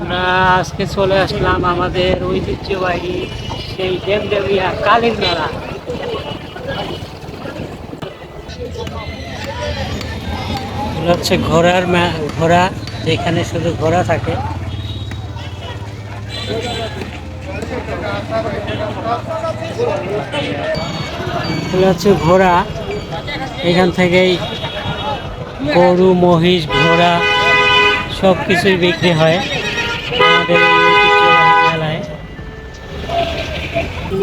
আমরা আজকে চলে আসলাম আমাদের ঐতিহ্যবাহী সেই দেবদেবিয়া কালীর মেলা। হচ্ছে ঘোড়ার ঘোড়া, যেখানে শুধু ঘোড়া থাকে। হচ্ছে ঘোড়া। এখান থেকেই গরু, মহিষ, ঘোড়া সব কিছুই বিক্রি হয়।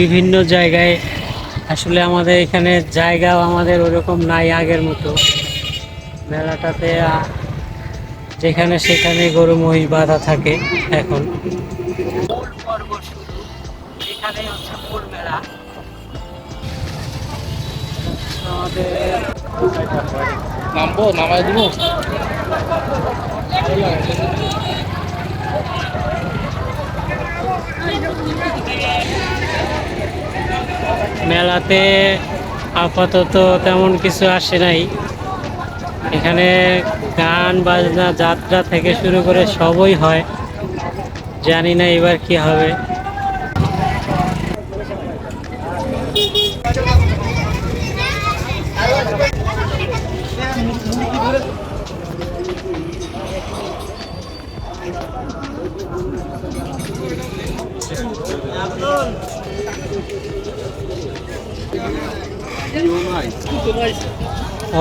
বিভিন্ন জায়গায় আসলে আমাদের এখানে জায়গাও আমাদের ওরকম নাই আগের মতো। মেলাটাতে যেখানে সেখানে গরু মহিষ বাঁধা থাকে এখন। মূল পর্ব এখানে হচ্ছে মূল মেলা। আমাদের নামবো? নামাই দিব? মেলাতে আপাতত তেমন কিছু আসে নাই। এখানে গান, বাজনা, যাত্রা থেকে শুরু করে সবই হয়। জানি না এবার কি হবে।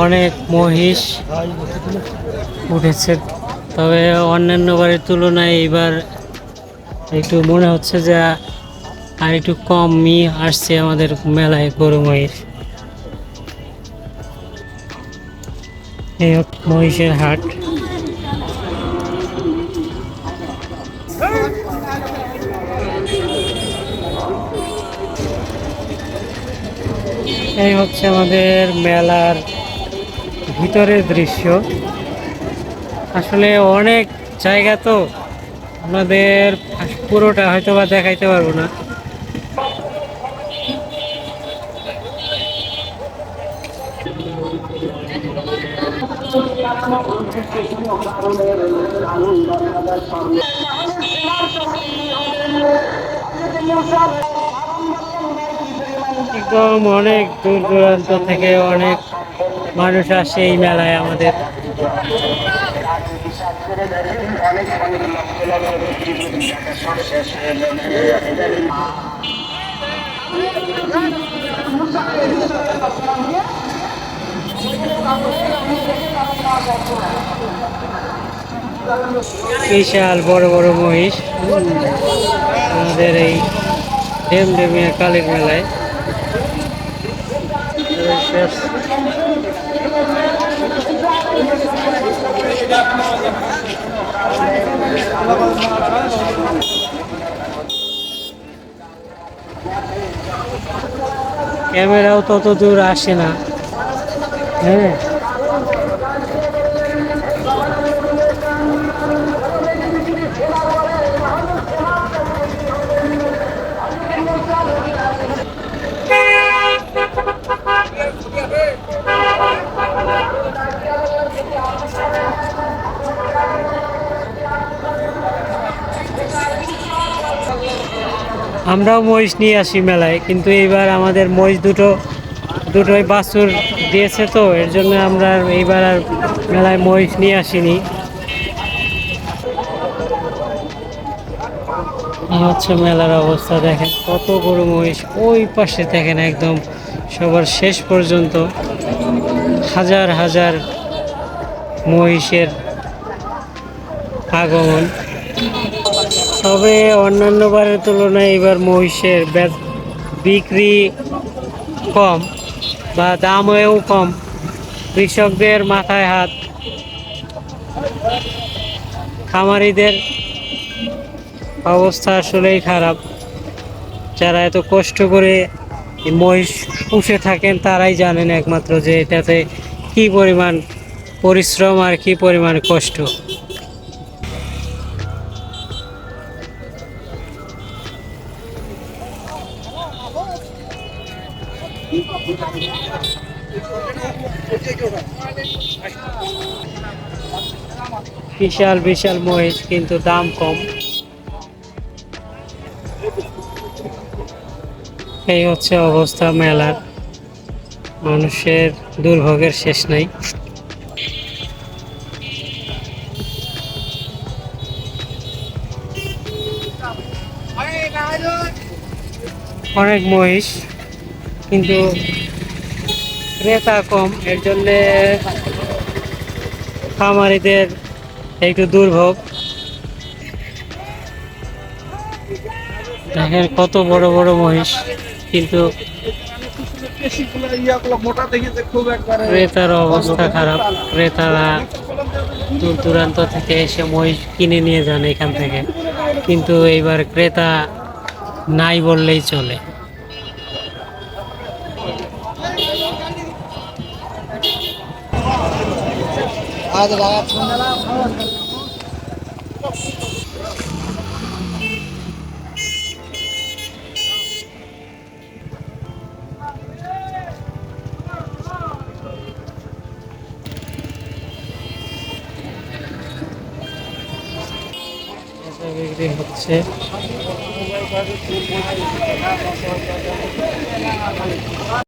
অনেক মহিষ উঠেছে। তবে অন্যান্য বারের তুলনায় এইবার একটু মনে হচ্ছে যে আর একটু কমই আসছে আমাদের মেলায় গরু, মহিষ। এই মহিষের হাট। এই হচ্ছে আমাদের মেলার ভিতরের দৃশ্য। আসলে অনেক জায়গা তো আমাদের পুরোটা হয়তো বা দেখাইতে পারব না। একদম অনেক দূর দূরান্ত থেকে অনেক মানুষ আসে এই মেলায় আমাদের। বিশাল বড় বড় মহিষ। আমাদের এই ডেমডেমিয়া কালীর মেলায়। ক্যামেরাও তত দূর আসে না। হ্যাঁ। আমরাও মহিষ নিয়ে আসি মেলায়, কিন্তু এইবার আমাদের মহিষ দুটো, দুটোই বাছুর দিয়েছে তো, এর জন্য আমরা এইবার আর মেলায় মহিষ নিয়ে আসিনি। হচ্ছে মেলার অবস্থা দেখেন, কত গরু মহিষ, ওই পাশে দেখেন একদম সবার শেষ পর্যন্ত হাজার হাজার মহিষের আগমন। তবে অন্যান্য বারের তুলনায় এবার মহিষের বিক্রি কম বা দামেও কম। কৃষকদের মাথায় হাত। খামারিদের অবস্থা আসলেই খারাপ। যারা এত কষ্ট করে মহিষ পুষে থাকেন, তারাই জানেন একমাত্র যে এটাতে কি পরিমাণ পরিশ্রম আর কি পরিমাণ কষ্ট। বিশাল বিশাল মহিষ, কিন্তু দাম কম। এই হচ্ছে অবস্থা মেলার। মানুষের দুর্ভোগের শেষ নাই। অনেক মহিষ কিন্তু ক্রেতা কম, এর জন্যে খামারিদের একটু দুর্ভোগ। দেখেন কত বড় বড় মহিষ, কিন্তু ক্রেতার অবস্থা খারাপ। ক্রেতারা দূর দূরান্ত থেকে এসে মহিষ কিনে নিয়ে যান এখান থেকে। কিন্তু এইবার ক্রেতা নাই বললেই চলে। বিক্রি হচ্ছে